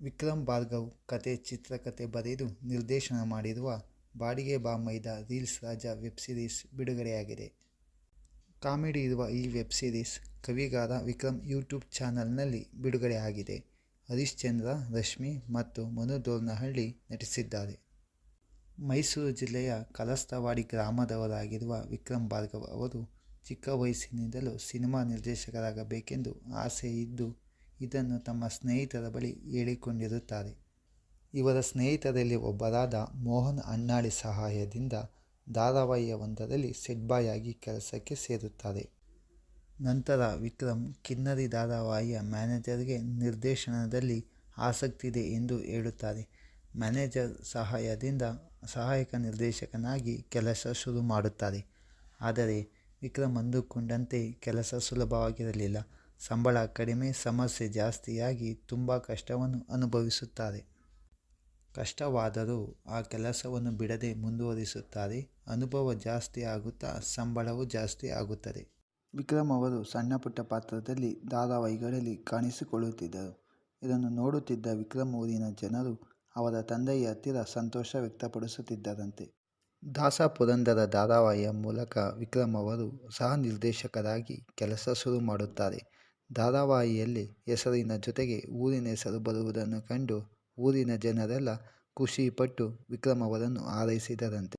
ವಿಕ್ರಮ್ ಭಾರ್ಗವ್ ಕತೆ, ಚಿತ್ರಕತೆ ಬರೆದು ನಿರ್ದೇಶನ ಮಾಡಿರುವ ಬಾಡಿಗೆ ಬಾ ಮೈದಾ ರೀಲ್ಸ್ ರಾಜ ವೆಬ್ ಸೀರೀಸ್ ಬಿಡುಗಡೆಯಾಗಿದೆ. ಕಾಮಿಡಿ ಇರುವ ಈ ವೆಬ್ ಸೀರೀಸ್ ಕವಿಗಾರ ವಿಕ್ರಮ್ ಯೂಟ್ಯೂಬ್ ಚಾನಲ್ನಲ್ಲಿ ಬಿಡುಗಡೆಯಾಗಿದೆ. ಹರಿಶ್ಚಂದ್ರ ರಶ್ಮಿ ಮತ್ತು ಮನು ದೋರ್ನಹಳ್ಳಿ ನಟಿಸಿದ್ದಾರೆ. ಮೈಸೂರು ಜಿಲ್ಲೆಯ ಕಲಸ್ತವಾಡಿ ಗ್ರಾಮದವರಾಗಿರುವ ವಿಕ್ರಮ್ ಭಾರ್ಗವ್ ಅವರು ಚಿಕ್ಕ ವಯಸ್ಸಿನಿಂದಲೂ ಸಿನಿಮಾ ನಿರ್ದೇಶಕರಾಗಬೇಕೆಂದು ಆಸೆ ಇದ್ದು ಇದನ್ನು ತಮ್ಮ ಸ್ನೇಹಿತರ ಬಳಿ ಹೇಳಿಕೊಂಡಿರುತ್ತಾರೆ. ಇವರ ಸ್ನೇಹಿತರಲ್ಲಿ ಒಬ್ಬರಾದ ಮೋಹನ್ ಅಣ್ಣಾಳಿ ಸಹಾಯದಿಂದ ಧಾರಾವಾಹಿಯೊಂದರಲ್ಲಿ ಸೆಟ್ ಬಾಯ್ ಆಗಿ ಕೆಲಸಕ್ಕೆ ಸೇರುತ್ತಾರೆ. ನಂತರ ವಿಕ್ರಮ್ ಕಿನ್ನರಿ ಧಾರಾವಾಹಿಯ ಮ್ಯಾನೇಜರ್ಗೆ ನಿರ್ದೇಶನದಲ್ಲಿ ಆಸಕ್ತಿ ಇದೆ ಎಂದು ಹೇಳುತ್ತಾರೆ. ಮ್ಯಾನೇಜರ್ ಸಹಾಯದಿಂದ ಸಹಾಯಕ ನಿರ್ದೇಶಕನಾಗಿ ಕೆಲಸ ಶುರು ಮಾಡುತ್ತಾರೆ. ಆದರೆ ವಿಕ್ರಮ್ ಅಂದುಕೊಂಡಂತೆ ಕೆಲಸ ಸುಲಭವಾಗಿರಲಿಲ್ಲ. ಸಂಬಳ ಕಡಿಮೆ, ಸಮಸ್ಯೆ ಜಾಸ್ತಿಯಾಗಿ ತುಂಬ ಕಷ್ಟವನ್ನು ಅನುಭವಿಸುತ್ತಾರೆ. ಕಷ್ಟವಾದರೂ ಆ ಕೆಲಸವನ್ನು ಬಿಡದೆ ಮುಂದುವರಿಸುತ್ತಾರೆ. ಅನುಭವ ಜಾಸ್ತಿ ಆಗುತ್ತಾ ಸಂಬಳವೂ ಜಾಸ್ತಿ ಆಗುತ್ತದೆ. ವಿಕ್ರಮ್ ಅವರು ಸಣ್ಣ ಪುಟ್ಟ ಪಾತ್ರದಲ್ಲಿ ಧಾರಾವಾಹಿಗಳಲ್ಲಿ ಕಾಣಿಸಿಕೊಳ್ಳುತ್ತಿದ್ದರು. ಇದನ್ನು ನೋಡುತ್ತಿದ್ದ ವಿಕ್ರಮ್ ಊರಿನ ಜನರು ಅವರ ತಂದೆಯ ಹತ್ತಿರ ಸಂತೋಷ ವ್ಯಕ್ತಪಡಿಸುತ್ತಿದ್ದರಂತೆ. ದಾಸ ಪುರಂದರ ಧಾರಾವಾಹಿಯ ಮೂಲಕ ವಿಕ್ರಮ್ ಅವರು ಸಹ ನಿರ್ದೇಶಕರಾಗಿ ಕೆಲಸ ಶುರು ಮಾಡುತ್ತಾರೆ. ಧಾರಾವಾಹಿಯಲ್ಲಿ ಹೆಸರಿನ ಜೊತೆಗೆ ಊರಿನ ಹೆಸರು ಬರುವುದನ್ನು ಕಂಡು ಊರಿನ ಜನರೆಲ್ಲ ಖುಷಿಪಟ್ಟು ವಿಕ್ರಮ್ ಅವರನ್ನು ಹಾರೈಸಿದರಂತೆ.